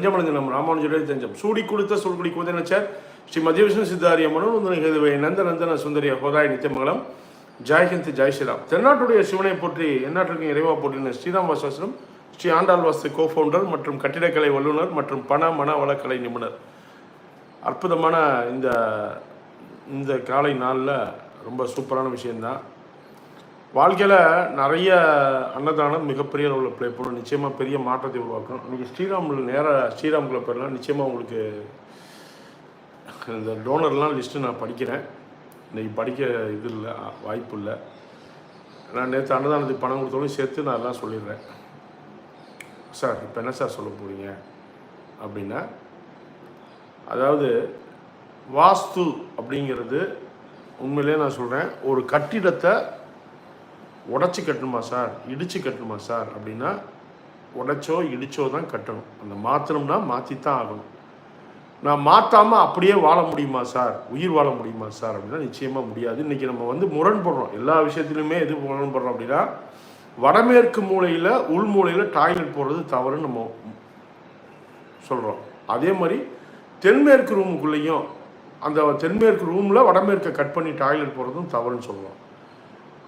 நெஞ்சமடைஞ்ச நம் ராமானுஜரே தஞ்சம். சூடி கொடுத்த சொல்குடி கூதனச்சர் ஸ்ரீ மத்திய விஷ்ணு சித்தாரிய மனோநந்தன நந்த நந்தன சுந்தரிய ஹோதாய் நித்தியமங்கலம் ஜெய்ஹிந்த் ஜெய் ஸ்ரீராம். தென்னாட்டுடைய சிவனை போற்றி எந்நாட்டிற்கும் இறைவா போற்றின ஸ்ரீராம் வாசாசனம் ஸ்ரீ ஆண்டாள் வாசு கோ ஃபவுண்டர் மற்றும் கட்டிடக்கலை வல்லுநர் மற்றும் பண மன வளக்கலை நிபுணர். அற்புதமான இந்த இந்த காலை நாளில் ரொம்ப சூப்பரான விஷயந்தான் வாழ்க்கையில் நிறைய அன்னதானம் மிகப்பெரிய அளவில் ப்ளே பண்ணும் நிச்சயமாக பெரிய மாற்றத்தை உருவாக்கணும். இன்றைக்கி ஸ்ரீராமில் நேராக ஸ்ரீராம்குள்ளே போயிடலாம் நிச்சயமாக உங்களுக்கு இந்த டோனர்லாம் லிஸ்ட்டு நான் படிக்கிறேன். இன்றைக்கி படிக்க இது இல்லை வாய்ப்பு இல்லை. நான் நேற்று அன்னதானத்துக்கு பணம் கொடுத்தாலும் சேர்த்து நான் எல்லாம் சொல்லிடுறேன். சார் இப்போ என்ன சார் சொல்ல போகிறீங்க அப்படின்னா அதாவது வாஸ்து அப்படிங்கிறது உண்மையிலே நான் சொல்கிறேன் ஒரு கட்டிடத்தை உடச்சி கட்டணுமா சார்? இடித்து கட்டணுமா சார்? அப்படின்னா உடைச்சோ இடிச்சோ தான் கட்டணும். அந்த மாற்றணும்னா மாற்றி தான் ஆகணும். நான் மாற்றாமல் அப்படியே வாழ முடியுமா சார்? உயிர் வாழ முடியுமா சார்? அப்படின்னா நிச்சயமாக முடியாது. இன்றைக்கி நம்ம வந்து முரண்படுறோம். எல்லா விஷயத்துலையுமே எது முரண்படுறோம் அப்படின்னா வடமேற்கு மூலையில் உள் மூலையில் டாய்லெட் போடுறது தவறுன்னு நம்ம சொல்கிறோம் அதே மாதிரி தென்மேற்கு ரூமுக்குள்ளேயும் அந்த தென்மேற்கு ரூமில் வடமேற்கை கட் பண்ணி டாய்லெட் போடுறதும் தவறுன்னு சொல்கிறோம்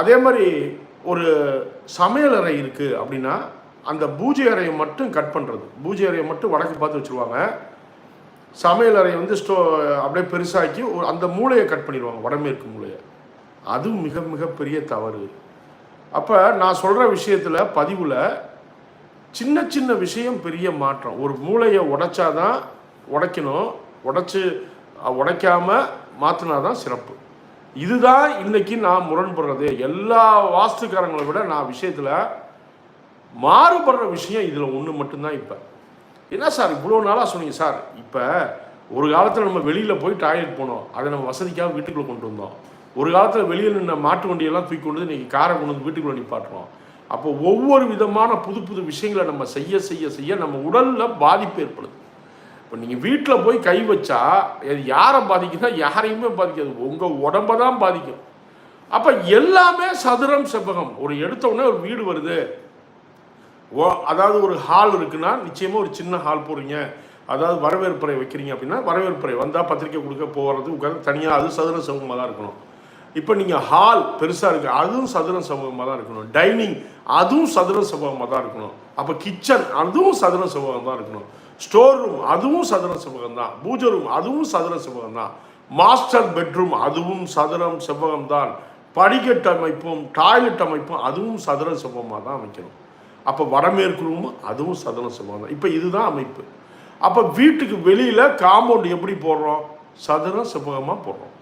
அதே மாதிரி ஒரு சமையல் அறை இருக்குது அப்படின்னா அந்த பூஜை அறையை மட்டும் கட் பண்ணுறது பூஜை அறையை மட்டும் வடக்கு பார்த்து வச்சுருவாங்க. சமையல் அறையை வந்து ஸ்டோ அப்படியே பெருசாக்கி ஒரு அந்த மூளையை கட் பண்ணிடுவாங்க வடமேற்கு மூளையை அதுவும் மிக மிக பெரிய தவறு. அப்போ நான் சொல்கிற விஷயத்தில் பதிவில் சின்ன சின்ன விஷயம் பெரிய மாற்றம். ஒரு மூளையை உடைச்சாதான் உடைக்கணும். உடைச்சி உடைக்காமல் மாற்றினா தான் சிறப்பு. இதுதான் இன்னைக்கு நான் முரண்படுறது. எல்லா வாஸ்துக்காரங்களை விட நான் விஷயத்தில் மாறுபடுற விஷயம் இதில் ஒன்று மட்டும்தான் இப்போ. என்ன சார் இவ்வளோ நாளாக சொன்னீங்க சார்? இப்போ ஒரு காலத்தில் நம்ம வெளியில் போய் டாய்லெட் போனோம். அதை நம்ம வசதிக்காக வீட்டுக்குள்ளே கொண்டு வந்தோம். ஒரு காலத்தில் வெளியில் நின்ன மாட்டு வண்டியெல்லாம் தூக்கி கொண்டு வந்து இன்றைக்கி காரை கொண்டு வந்து வீட்டுக்குள்ளே நிப்பாட்டுறோம். அப்போ ஒவ்வொரு விதமான புது புது விஷயங்களை நம்ம செய்ய செய்ய செய்ய நம்ம உடலில் பாதிப்பு ஏற்படுது. இப்போ நீங்கள் வீட்டில் போய் கை வச்சா அது யாரை பாதிக்குதுன்னா யாரையுமே பாதிக்காது. உங்கள் உடம்ப தான் பாதிக்கும். அப்போ எல்லாமே சதுரம் செவ்வகம். ஒரு எடுத்தவுடனே ஒரு வீடு வருது. ஓ அதாவது ஒரு ஹால் இருக்குன்னா நிச்சயமாக ஒரு சின்ன ஹால் போடுறீங்க. அதாவது வரவேற்புறை வைக்கிறீங்க அப்படின்னா வரவேற்புறை வந்தால் பத்திரிக்கை கொடுக்க போகிறது உட்காந்து தனியாக அது சதுர சமூகமாக தான் இருக்கணும். இப்போ நீங்கள் ஹால் பெருசாக இருக்குது அதுவும் சதுர சமூகமாக தான் இருக்கணும். டைனிங் அதுவும் சதுர சமூகமாக தான் இருக்கணும். அப்போ கிச்சன் அதுவும் சதுர சமூகமாக தான் இருக்கணும். ஸ்டோர் ரூம் அதுவும் சதுர செவ்வகம் தான் பூஜை ரூம் அதுவும் சதுர செவ்வகம் தான் மாஸ்டர் பெட்ரூம் அதுவும் சதுரம் செவ்வகம் தான் படிக்கட்டு அமைப்பும் டாய்லெட் அமைப்பும் அதுவும் சதுர செவ்வகமாக தான் அமைக்கணும். அப்போ வடமேற்கு ரூம் அதுவும் சதுர செவ்வகம் தான் இப்போ இதுதான் அமைப்பு. அப்போ வீட்டுக்கு வெளியில் காம்பவுண்ட் எப்படி போடுறோம்? சதுர செவ்வகமாக போடுறோம்.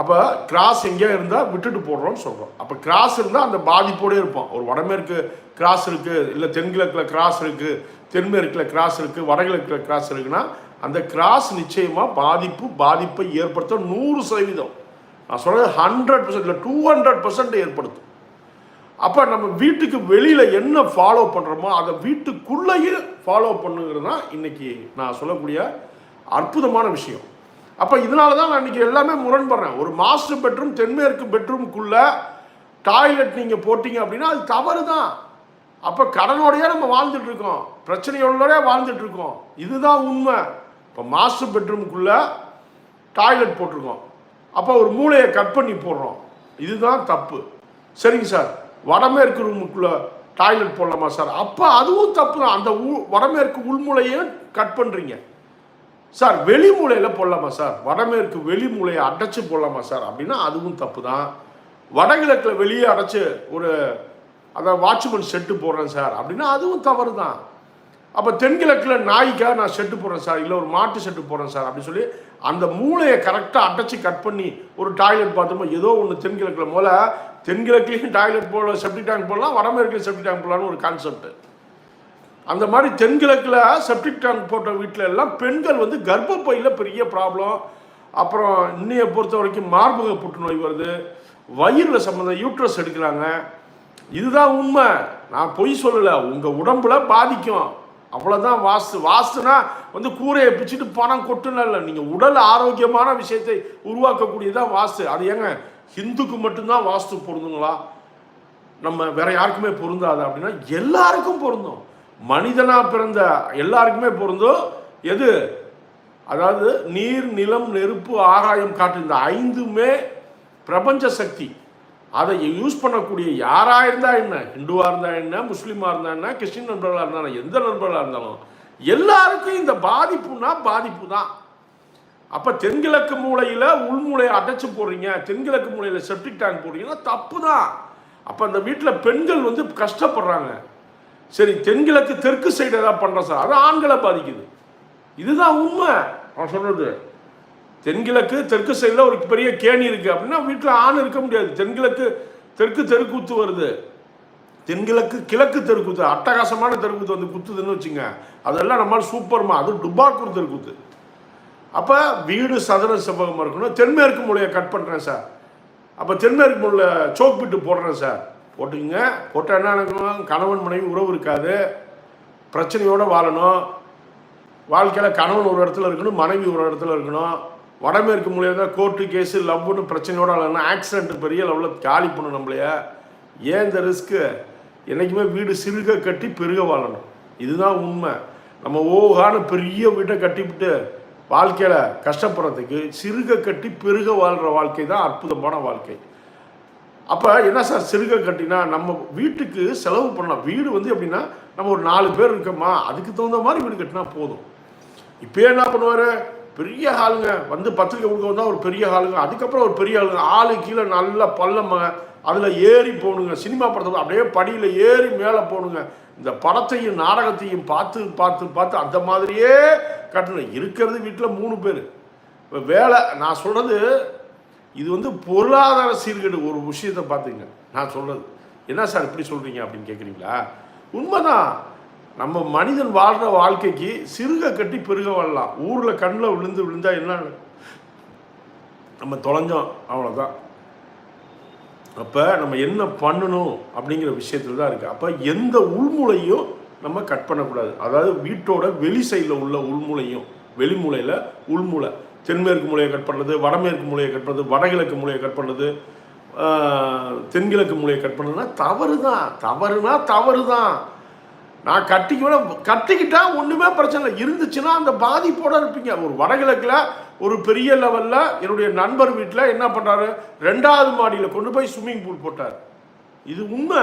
அப்போ கிராஸ் எங்கேயா இருந்தால் விட்டுட்டு போடுறோம்னு சொல்கிறோம் அப்போ கிராஸ் இருந்தால் அந்த பாதிப்போடே இருப்போம். ஒரு வடமேற்கு கிராஸ் இருக்குது இல்லை தென்கிழக்கில் கிராஸ் இருக்குது தென்மேற்கில் கிராஸ் இருக்குது வடகிழக்கில் கிராஸ் இருக்குன்னா அந்த கிராஸ் நிச்சயமாக பாதிப்பு பாதிப்பை ஏற்படுத்த நூறு சதவீதம். நான் சொல்கிறது ஹண்ட்ரட் பர்சன்ட் இல்லை டூ ஹண்ட்ரட் பர்சன்ட் ஏற்படுத்தும். அப்போ நம்ம வீட்டுக்கு வெளியில் என்ன ஃபாலோ பண்ணுறோமோ அதை வீட்டுக்குள்ளேயே ஃபாலோ பண்ணுங்கிறது தான் இன்றைக்கி நான் சொல்லக்கூடிய அற்புதமான விஷயம். அப்போ இதனால தான் நான் இன்றைக்கி எல்லாமே முரண்படுறேன். ஒரு மாஸ்டர் பெட்ரூம் தென்மேற்கு பெட்ரூம்குள்ளே டாய்லெட் நீங்கள் போட்டிங்க அப்படின்னா அது தவறு தான் அப்போ கடனோடையே நம்ம வாழ்ந்துட்டு இருக்கோம். பிரச்சனையோடய வாழ்ந்துட்டு இருக்கோம். இதுதான் உண்மை. இப்போ மாஸ்டர் பெட்ரூமுக்குள்ளே டாய்லெட் போட்டிருக்கோம். அப்போ ஒரு மூளையை கட் பண்ணி போடுறோம். இதுதான் தப்பு. சரிங்க சார். வடமேற்கு ரூமுக்குள்ளே டாய்லெட் போடலாமா சார்? அப்போ அதுவும் தப்பு தான் அந்த உ வடமேற்கு உள்மூலையும் கட் பண்ணுறீங்க சார் வெளி மூலையில் போடலாமா சார்? வடமேற்கு வெளி மூலையை அடைச்சி போடலாமா சார்? அப்படின்னா அதுவும் தப்பு தான் வடகிழக்கில் வெளியே அடைச்சி ஒரு அதை வாட்ச்மேன் செட்டு போடுறேன் சார். அப்படின்னா அதுவும் தவறு தான் அப்போ தென்கிழக்கில் நாய்க்காக நான் செட்டு போடுறேன் சார். இல்லை ஒரு மாட்டு செட்டு போடுறேன் சார். அப்படின்னு சொல்லி அந்த மூளையை கரெக்டாக அடைச்சி கட் பண்ணி ஒரு டாய்லெட் பார்த்தோமோ ஏதோ ஒன்று தென்கிழக்கில் போல தென்கிழக்குலேயும் டாய்லெட் போட செப்டிக் டேங்க் போடலாம் வடமேற்கு செப்டிக் டேங்க் போடலான்னு ஒரு கான்செப்ட் அந்த மாதிரி தென்கிழக்கில் செப்டிக் டேங்க் போட்ட வீட்டில் எல்லாம் பெண்கள் வந்து கர்ப்பப்பையில் பெரிய ப்ராப்ளம் அப்புறம் இன்னைய பொறுத்த வரைக்கும் மார்பக புற்றுநோய் வருது. வயிறில் சம்மந்தம் யூட்ரஸ் எடுக்கிறாங்க. இதுதான் உண்மை. நான் பொய் சொல்லலை. உங்கள் உடம்புல பாதிக்கும். அவ்வளோதான் வாஸ்து. வாஸ்துனா வந்து கூரையை பிச்சுட்டு பணம் கொட்டுன்னு இல்லை. நீங்கள் உடல் ஆரோக்கியமான விஷயத்தை உருவாக்கக்கூடியதான் வாஸ்து. அது ஏங்க? ஹிந்துக்கு மட்டும்தான் வாஸ்து பொருந்துங்களா? நம்ம வேற யாருக்குமே பொருந்தாது அப்படின்னா எல்லாருக்கும் பொருந்தும். மனிதனாக பிறந்த எல்லாருக்குமே பொருந்தும். எது? அதாவது நீர் நிலம் நெருப்பு ஆகாயம் காற்று இந்த ஐந்துமே பிரபஞ்ச சக்தி. அதை யூஸ் பண்ணக்கூடிய யாராக இருந்தால் என்ன? ஹிந்துவாக இருந்தால் என்ன? முஸ்லீமாக இருந்தால் என்ன? கிறிஸ்டின் நண்பர்களாக இருந்தாலும் எந்த நண்பர்களாக இருந்தாலும் எல்லாருக்கும் இந்த பாதிப்புனா பாதிப்பு தான் அப்போ தென்கிழக்கு மூலையில் உள்மூலையை அடைச்சு போடுறீங்க. தென்கிழக்கு மூலையில் செப்டிக் டேங்க் போடுறீங்கன்னா தப்பு தான் அப்போ அந்த வீட்டில் பெண்கள் வந்து கஷ்டப்படுறாங்க. சரி தென்கிழக்கு தெற்கு சைடு ஏதாவது பண்ணுறோம் சார். அது ஆண்களை பாதிக்குது. இதுதான் உண்மை. நான் சொல்கிறது தென்கிழக்கு தெற்கு சைடில் ஒரு பெரிய கேணி இருக்குது அப்படின்னா வீட்டில் ஆண் இருக்க முடியாது. தென்கிழக்கு தெற்கு தெருக்கூத்து வருது. தென்கிழக்கு கிழக்கு தெருக்கூத்து அட்டகாசமான தெருக்கூத்து வந்து குத்துதுன்னு வச்சுங்க. அதெல்லாம் நம்மளால் சூப்பர்மா அது டுபாக்கூர் தெருக்கூத்து. அப்போ வீடு சதுர செவ்வகமாக இருக்கணும். தென்மேற்கு மூலையை கட் பண்ணுறேன் சார். அப்போ தென்மேற்கு மூலையில் சோக் பிட்டு போடுறேன் சார். போட்டுக்குங்க. போட்டால் என்ன நடக்கணும்? கணவன் மனைவி உறவு இருக்காது. பிரச்சனையோடு வாழணும். வாழ்க்கையில் கணவன் ஒரு இடத்துல இருக்கணும் மனைவி ஒரு இடத்துல இருக்கணும். வடமேற்கு மூலியம் தான் கோர்ட்டு கேஸு லவ்னு பிரச்சனையோடு இல்லைன்னா ஆக்சிடென்ட் பெரிய லெவலில் காலி பண்ணும் நம்மளைய. ஏன் இந்த ரிஸ்க்கு என்றைக்குமே வீடு சிறுக கட்டி பெருக வாழணும். இதுதான் உண்மை. நம்ம ஓகான பெரிய வீட்டை கட்டிவிட்டு வாழ்க்கையில் கஷ்டப்படுறதுக்கு சிறுக கட்டி பெருக வாழ்கிற வாழ்க்கை தான் அற்புதமான வாழ்க்கை. அப்போ என்ன சார் சிறுக கட்டினா நம்ம வீட்டுக்கு செலவு பண்ணலாம் வீடு வந்து எப்படின்னா நம்ம ஒரு நாலு பேர் இருக்கோமா அதுக்கு தகுந்த மாதிரி வீடு கட்டினா போதும். இப்போ என்ன பண்ணுவார்? பெரிய ஹாலுங்க வந்து பத்திரிக்கை கொடுக்க வந்தால் ஒரு பெரிய ஹாலுங்க அதுக்கப்புறம் ஒரு பெரிய ஆளுங்க ஆளு கீழே நல்ல பள்ளம் அதில் ஏறி போகணுங்க சினிமா படத்தில் அப்படியே படியில் ஏறி மேலே போகணுங்க இந்த படத்தையும் நாடகத்தையும் பார்த்து பார்த்து பார்த்து அந்த மாதிரியே கட்டணும். இருக்கிறது வீட்டில் மூணு பேர். இப்போ வேலை நான் சொல்கிறது இது வந்து பொருளாதார சீர்கேடு ஒரு விஷயத்தை பார்த்துங்க. நான் சொல்கிறது என்ன சார் இப்படி சொல்கிறீங்க அப்படின்னு கேட்குறீங்களா உண்மைதான். நம்ம மனிதன் வாழ்கிற வாழ்க்கைக்கு சிறுக கட்டி பெருக வாழலாம். ஊரில் கண்ணில் விழுந்து விழுந்தா என்ன? நம்ம தொலைஞ்சோம். அவ்வளோதான் அப்போ நம்ம என்ன பண்ணணும் அப்படிங்கிற விஷயத்தில் தான் இருக்குது அப்போ எந்த உள்மூலையும் நம்ம கட் பண்ணக்கூடாது. அதாவது வீட்டோட வெளி சைடில் உள்ள உள்மூலையும் வெளிமூலையில் உள்மூலை. தென்மேற்கு மூலையை கட் பண்ணுறது வடமேற்கு மூலையை கட் பண்ணுறது வடகிழக்கு மூலையை கட் பண்ணுறது தென்கிழக்கு மூலையை கட் பண்ணுறதுனா தவறு தான். தவறுனா தவறு தான். நான் கட்டிக்குவேன் கட்டிக்கிட்டா ஒன்றுமே பிரச்சனை இல்லை. இருந்துச்சுன்னா அந்த பாதிப்போட இருப்பீங்க. ஒரு வடகிழக்கில் ஒரு பெரிய லெவலில் என்னுடைய நண்பர் வீட்டில் என்ன பண்ணுறாரு ரெண்டாவது மாடியில் கொண்டு போய் ஸ்விம்மிங் பூல் போட்டார். இது உண்மை.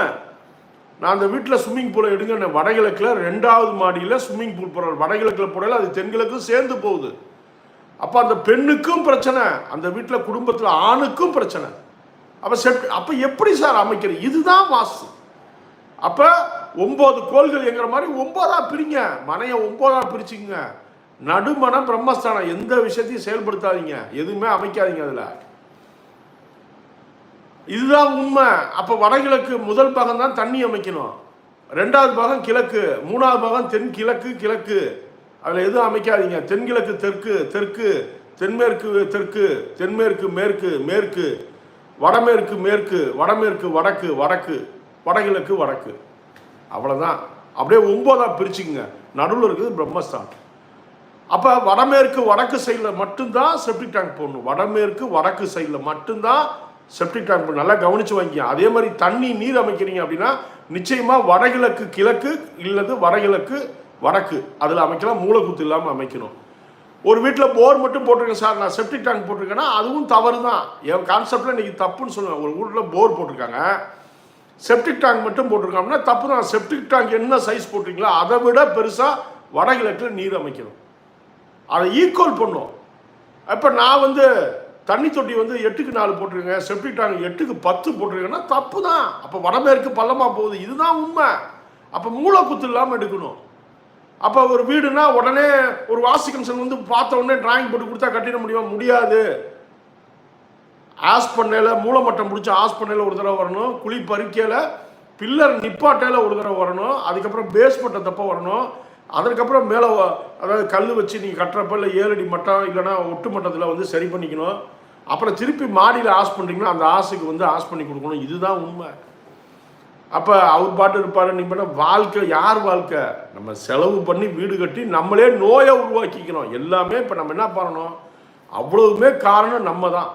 நான் அந்த வீட்டில் ஸ்விம்மிங் பூலை எடுங்க. வடகிழக்கில் ரெண்டாவது மாடியில் ஸ்விம்மிங் பூல் போடுறாரு வடகிழக்கில் போடல அது தென்கிழக்கும் சேர்ந்து போகுது. அப்போ அந்த பெண்ணுக்கும் பிரச்சனை அந்த வீட்டில் குடும்பத்தில் ஆணுக்கும் பிரச்சனை. அப்போ செட் அப்போ எப்படி சார் அமைக்கிறது? இதுதான் வாஸ்து. அப்போ ஒம்பது கோள்கள் எங்கிற மாதிரி ஒன்பதா பிரிங்க. மனையை ஒன்பதா பிரிச்சுங்க நடுமன பிரம்மஸ்தானம் எந்த விஷயத்தையும் செயல்படுத்தாதீங்க. எதுவுமே அமைக்காதீங்க அதில். இதுதான் உண்மை. அப்போ வடகிழக்கு முதல் பாகம் தான் தண்ணி அமைக்கணும். ரெண்டாவது பாகம் கிழக்கு மூணாவது பாகம் தென் கிழக்கு கிழக்கு. அதில் எதுவும் அமைக்காதீங்க. தென்கிழக்கு தெற்கு தெற்கு தென்மேற்கு தெற்கு தென்மேற்கு மேற்கு மேற்கு வடமேற்கு மேற்கு வடமேற்கு வடக்கு வடக்கு வடகிழக்கு வடக்கு. அவ்வளோதான் அப்படியே ஒம்போதாக பிரிச்சுக்குங்க. நடுவில் இருக்குது பிரம்மஸ்தானம். அப்போ வடமேற்கு வடக்கு சைடில் மட்டும்தான் செப்டிக் டேங்க் போடணும். வடமேற்கு வடக்கு சைடில் மட்டும்தான் செப்டிக் டேங்க் போடணும். நல்லா கவனித்து வாங்கிங்க. அதே மாதிரி தண்ணி நீர் அமைக்கிறீங்க அப்படின்னா நிச்சயமாக வடகிழக்கு கிழக்கு இல்லது வடகிழக்கு வடக்கு. அதில் அமைக்கலாம் மூளைக்குத்து இல்லாமல் அமைக்கணும். ஒரு வீட்டில் போர் மட்டும் போட்டிருக்கேன் சார். நான் செப்டிக் டேங்க் போட்டிருக்கேன்னா அதுவும் தவறு தான் என் கான்செப்டில் இன்றைக்கி தப்புன்னு சொல்லுவேன். ஒரு வீட்டில் போர் போட்டிருக்காங்க. செப்டிக் டேங்க் மட்டும் போட்டிருக்காங்கன்னா தப்பு தான் செப்டிக் டேங்க் என்ன சைஸ் போட்டிருக்கீங்களோ அதை விட பெருசாக வடகிழக்கில் நீர் அமைக்கணும். அதை ஈக்குவல் பண்ணும் இப்போ நான் வந்து தண்ணி தொட்டி வந்து எட்டுக்கு நாலு போட்டிருக்கேன். செப்டிக் டேங்க் எட்டுக்கு பத்து போட்டிருக்கேன்னா தப்பு தான் அப்போ வடமேற்கு பள்ளமாக போகுது. இதுதான் உண்மை. அப்போ மூளைக்குத்து இல்லாமல் எடுக்கணும். அப்போ ஒரு வீடுனா உடனே ஒரு வாசி கமிஷன் வந்து பார்த்த உடனே டிராயிங் போட்டு கொடுத்தா கட்டிட முடியுமா? முடியாது. ஆஸ் பண்ணையில் மூலமட்டம் பிடிச்சி ஆஸ் பண்ணையில் ஒரு தடவை வரணும். குழி பறிக்கையில் பில்லர் நிப்பாட்டையில் ஒரு தடவை வரணும். அதுக்கப்புறம் பேஸ்மெண்ட்டை தப்ப வரணும். அதற்கப்புறம் மேலே அதாவது கல் வச்சு நீங்கள் கட்டுறப்ப இல்லை ஏழடி மட்டம் இல்லைன்னா ஒட்டு மட்டத்தில் வந்து சரி பண்ணிக்கணும். அப்புறம் திருப்பி மாடியில் ஆஸ் பண்ணுறீங்கன்னா அந்த ஆசுக்கு வந்து ஆஸ் பண்ணி கொடுக்கணும். இதுதான் உண்மை. அப்போ அவர் பாட்டு இருப்பார் நீ பண்ண வாழ்க்கை யார் வாழ்க்கை? நம்ம செலவு பண்ணி வீடு கட்டி நம்மளே நோயை உருவாக்கிக்கிறோம். எல்லாமே இப்போ நம்ம என்ன பண்ணணும்? அவ்வளவுமே காரணம் நம்ம தான்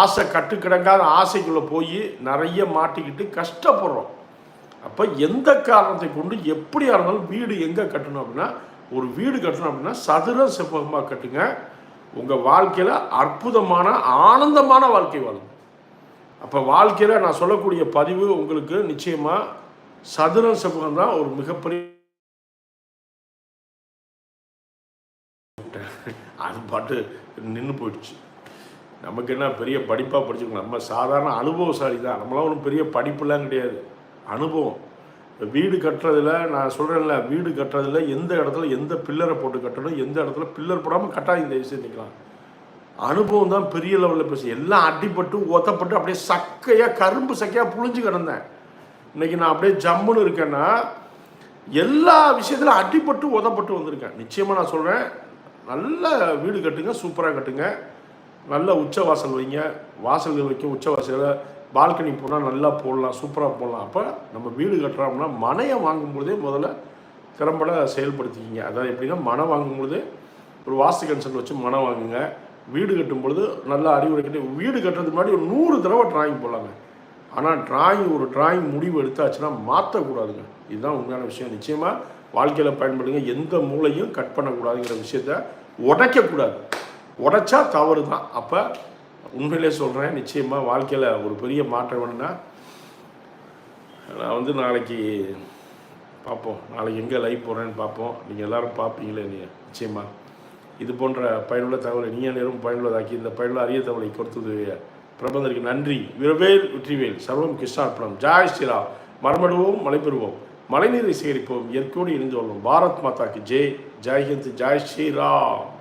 ஆசை கட்டுக்கிடங்காத ஆசைக்குள்ளே போய் நிறைய மாட்டிக்கிட்டு கஷ்டப்படுறோம். அப்போ எந்த காரணத்தை கொண்டு எப்படியா இருந்தாலும் வீடு எங்கே கட்டணும் அப்படின்னா ஒரு வீடு கட்டணும் அப்படின்னா சதுர செவ்வகமாக கட்டுங்க. உங்கள் வாழ்க்கையில் அற்புதமான ஆனந்தமான வாழ்க்கை வாழுங்க. அப்போ வாழ்க்கையில் நான் சொல்லக்கூடிய பதிவு உங்களுக்கு நிச்சயமாக சதுர செவ்வகம் தான் ஒரு மிகப்பெரிய அது பாட்டு நின்று போயிடுச்சு. நமக்கு என்ன பெரிய படிப்பாக படிச்சிருக்கோம். நம்ம சாதாரண அனுபவசாலி தான். நம்மளாம் ஒன்றும் பெரிய படிப்புலாம் கிடையாது. அனுபவம். வீடு கட்டுறதுல நான் சொல்கிறேன்ல வீடு கட்டுறதுல எந்த இடத்துல எந்த பில்லரை போட்டு கட்டணும் எந்த இடத்துல பில்லர் போடாமல் கட்டாதீங்க தயவு செய்து நிற்கலாம் அனுபவம் தான் பெரிய லெவலில் பேசி எல்லாம் அடிபட்டு ஒத்தப்பட்டு அப்படியே சக்கையாக கரும்பு சக்கையாக புழிஞ்சு கிடந்தேன். இன்னைக்கு நான் அப்படியே ஜம்முன்னு இருக்கேன்னா எல்லா விஷயத்திலும் அடிபட்டு உதப்பட்டு வந்திருக்கேன். நிச்சயமாக நான் சொல்கிறேன் நல்ல வீடு கட்டுங்க சூப்பராக கட்டுங்க. நல்ல உச்ச வாசல் வைங்க. வாசல்கள் வைக்க உச்ச வாசலில் பால்கனி போனால் நல்லா போடலாம் சூப்பராக போடலாம். அப்போ நம்ம வீடு கட்டுறோம்னா மனையை வாங்கும்பொழுதே முதல்ல திறம்பட செயல்படுத்திக்கிங்க. அதாவது எப்படின்னா மனை வாங்கும்பொழுது ஒரு வாஸ்து கன்சல்ட் வச்சு மனை வாங்குங்க. வீடு கட்டும் பொழுது நல்லா அறிவுரை கட்டி வீடு கட்டுறதுக்கு முன்னாடி ஒரு நூறு தடவை டிராயிங் போடலாங்க. ஆனால் டிராயிங் ஒரு டிராயிங் முடிவு எடுத்தாச்சுன்னா மாற்றக்கூடாதுங்க இதுதான் உண்மையான விஷயம். நிச்சயமாக வாழ்க்கையில் பயன்படுங்க. எந்த மூளையும் கட் பண்ணக்கூடாதுங்கிற விஷயத்த உடைக்கக்கூடாது. உடைச்சா தவறு தான் அப்போ உண்மையிலே சொல்கிறேன் நிச்சயமாக வாழ்க்கையில் ஒரு பெரிய மாற்றம் வேணும்னா நான் வந்து நாளைக்கு பார்ப்போம். நாளைக்கு எங்கே லைவ் போகிறேன்னு பார்ப்போம். நீங்கள் எல்லோரும் பார்ப்பீங்களே நீங்கள் நிச்சயமாக இது போன்ற பயனுள்ள தகவலை நீ நேரம் பயனுள்ளதாக்கி இந்த பயனுள்ள அரிய தகவலை கொடுத்தது பிரபந்தருக்கு நன்றி. விரவேல் வெற்றிவேல் சர்வம் கிருஷ்ணார்ப்பணம் ஜாய் ஸ்ரீராம். மரமடுவோம் மழை பெறுவோம் மழைநீரை சேகரிப்போம். இயற்கையோடு இணைந்து கொள்வோம். பாரத் மாதாக்கு ஜெய். ஜெய்ஹிந்த். ஜாய் ஸ்ரீராம்.